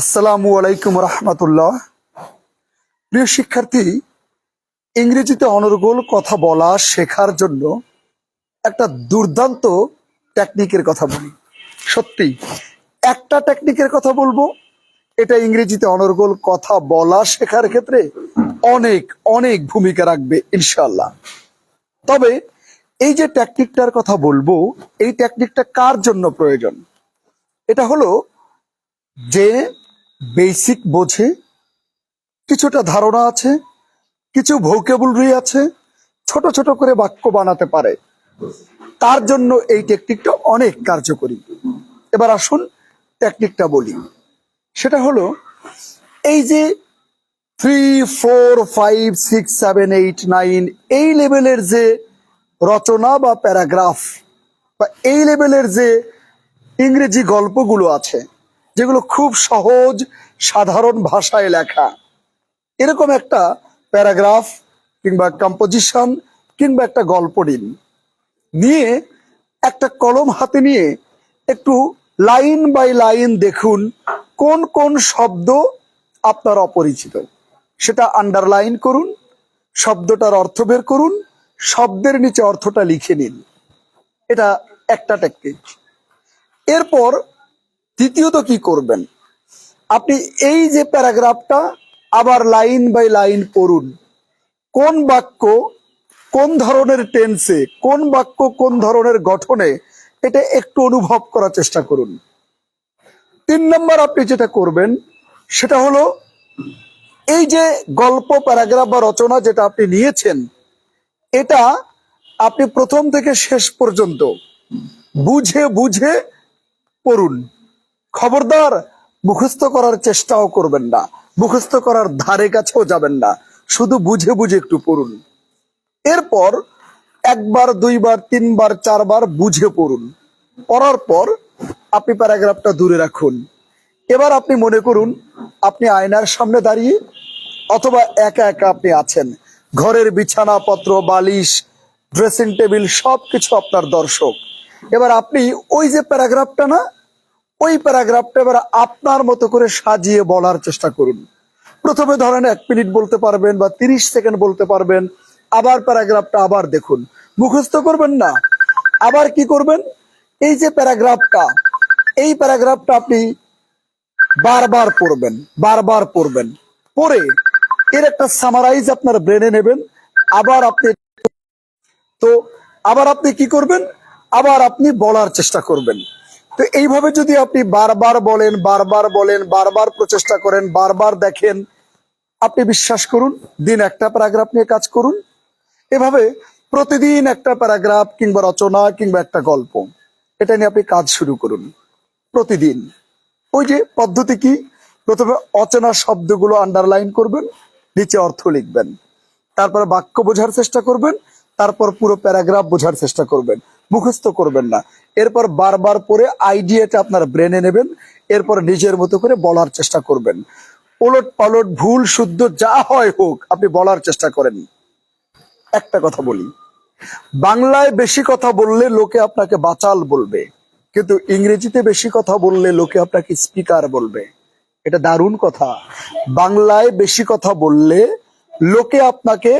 আসসালামু আলাইকুম রহমতুল্লাহ। প্রিয় শিক্ষার্থী, ইংরেজিতে অনর্গল কথা বলা শেখার জন্য একটা দুর্দান্ত টেকনিকের কথা বলি। সত্যি, একটা টেকনিকের কথা বলব, এটা ইংরেজিতে অনর্গল কথা বলা শেখার ক্ষেত্রে অনেক অনেক ভূমিকা রাখবে ইনশাল্লাহ তবে এই যে টেকনিকটার কথা বলব, এই টেকনিকটা কার জন্য প্রয়োজন? এটা হলো যে বেসিক বোঝে, কিছুটা ধারণা আছে, কিছু ভোকেবুলারি আছে, ছোট ছোট করে বাক্য বানাতে পারে। তার জন্য এই টেকনিকটা অনেক কার্যকরী। এবার আসুন টেকনিকটা বলি। সেটা হলো, এই যে three four five six seven eight nine এই লেভেলের যে রচনা বা প্যারাগ্রাফ বা এই লেভেলের যে ইংরেজি গল্পগুলো আছে যেগুলো খুব সহজ, সাধারণ ভাষায় লেখা। এরকম একটা প্যারাগ্রাফ কিংবা কম্পোজিশন কিংবা একটা গল্প নিন। নিয়ে একটা কলম হাতে নিয়ে একটু লাইন বাই লাইন দেখুন কোন কোন শব্দ আপনার অপরিচিত। সেটা আন্ডারলাইন করুন, শব্দটার অর্থ বের করুন, শব্দের নিচে অর্থটা লিখে নিন। এটা একটা টেকনিক এরপর দ্বিতীয়ত কি করবেন? আপনি এই যে প্যারাগ্রাফটা আবার লাইন বাই লাইন পড়ুন। কোন বাক্য কোন ধরনের টেন্সে, কোন বাক্য কোন ধরনের গঠনে এটা একটু অনুভব করার চেষ্টা করুন। তিন নম্বর আপনি যেটা করবেন, সেটা হলো এই যে গল্প, প্যারাগ্রাফ বা রচনা যেটা আপনি নিয়েছেন, এটা আপনি প্রথম থেকে শেষ পর্যন্ত বুঝে বুঝে পড়ুন। খবরদার, মুখস্থ করার চেষ্টাও করবেন না। মুখস্থ করার ধারে কাছেও যাবেন না। শুধু বুঝে বুঝে একটু পড়ুন। এরপর একবার, দুইবার, তিনবার, চারবার বুঝে পড়ুন। পড়ার পর আপনি প্যারাগ্রাফটা দূরে রাখুন। এবার আপনি মনে করুন, আপনি আয়নার সামনে দাঁড়িয়ে অথবা একা একা আপনি আছেন। ঘরের বিছানাপত্র, বালিশ ড্রেসিং টেবিল সবকিছু আপনার দর্শক। এবার আপনি ওই যে প্যারাগ্রাফটা না ওই প্যারাগ্রাফটা এবার আপনার মতো করে সাজিয়ে বলার চেষ্টা করুন। প্রথমে ধরেন এক মিনিট বলতে পারবেন বা তিরিশ সেকেন্ড বলতে পারবেন, আবার প্যারাগ্রাফটা আবার দেখুন। মুখস্থ করবেন না, আবার কি করবেন? এই যে প্যারাগ্রাফটা, এই প্যারাগ্রাফটা আপনি বারবার পড়বেন বারবার পড়বেন। পড়ে এর একটা সামারাইজ আপনার ব্রেনে নেবেন, আবার আপনি তো আবার আপনি কি করবেন? আবার আপনি বলার চেষ্টা করবেন। তো এইভাবে যদি আপনি বারবার বলেন বারবার বলেন, বারবার প্রচেষ্টা করেন, বারবার দেখেন, আপনি বিশ্বাস করুন, দিন একটা প্যারাগ্রাফ নিয়ে কাজ করুন। এভাবে প্রতিদিন একটা প্যারাগ্রাফ কিংবা রচনা কিংবা একটা গল্প, এটা নিয়ে আপনি কাজ শুরু করুন, প্রতিদিন। ওই যে পদ্ধতি কি? প্রথমে অচেনা শব্দগুলো আন্ডারলাইন করবেন, নিচে অর্থ লিখবেন। তারপরে বাক্য বোঝার চেষ্টা করবেন তারপর পুরো প্যারাগ্রাফ বোঝার চেষ্টা করবেন, মুখস্থ করবেন না। এরপর বারবার পরে আইডিয়াটা আপনার ব্রেনে নেবেন, এরপর নিজের মতো করে বলার চেষ্টা করবেন। ওলট পালট, ভুল, শুদ্ধ, যা হয় হোক, আপনি বলার চেষ্টা করেন। একটা কথা বলি, বাংলায় বেশি কথা বললে লোকে আপনাকে বাচাল বলবে, কিন্তু ইংরেজিতে বেশি কথা বললে লোকে আপনাকে স্পিকার বলবে। এটা দারুণ কথা। বাংলায় বেশি কথা বললে লোকে আপনাকে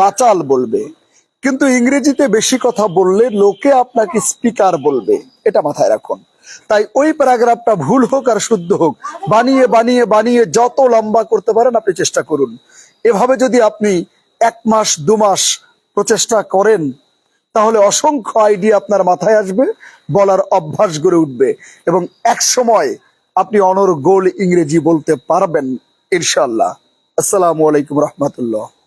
বাচাল বলবে। কিন্তু ইংরেজিতে বেশি কথা বললে লোকে আপনাকে স্পিকার বলবে। এটা মাথায় রাখুন। তাই ওই প্যারাগ্রাফটা ভুল হোক আর শুদ্ধ হোক, বানিয়ে বানিয়ে বানিয়ে যত লম্বা করতে পারেন আপনি চেষ্টা করুন। এভাবে যদি আপনি এক মাস, দু মাস প্রচেষ্টা করেন, তাহলে অসংখ্য আইডিয়া আপনার মাথায় আসবে, বলার অভ্যাস গড়ে উঠবে এবং এক সময় আপনি অনর্গোল ইংরেজি বলতে পারবেন ইনশাল্লাহ আসসালামু আলাইকুম রহমতুল্লাহ।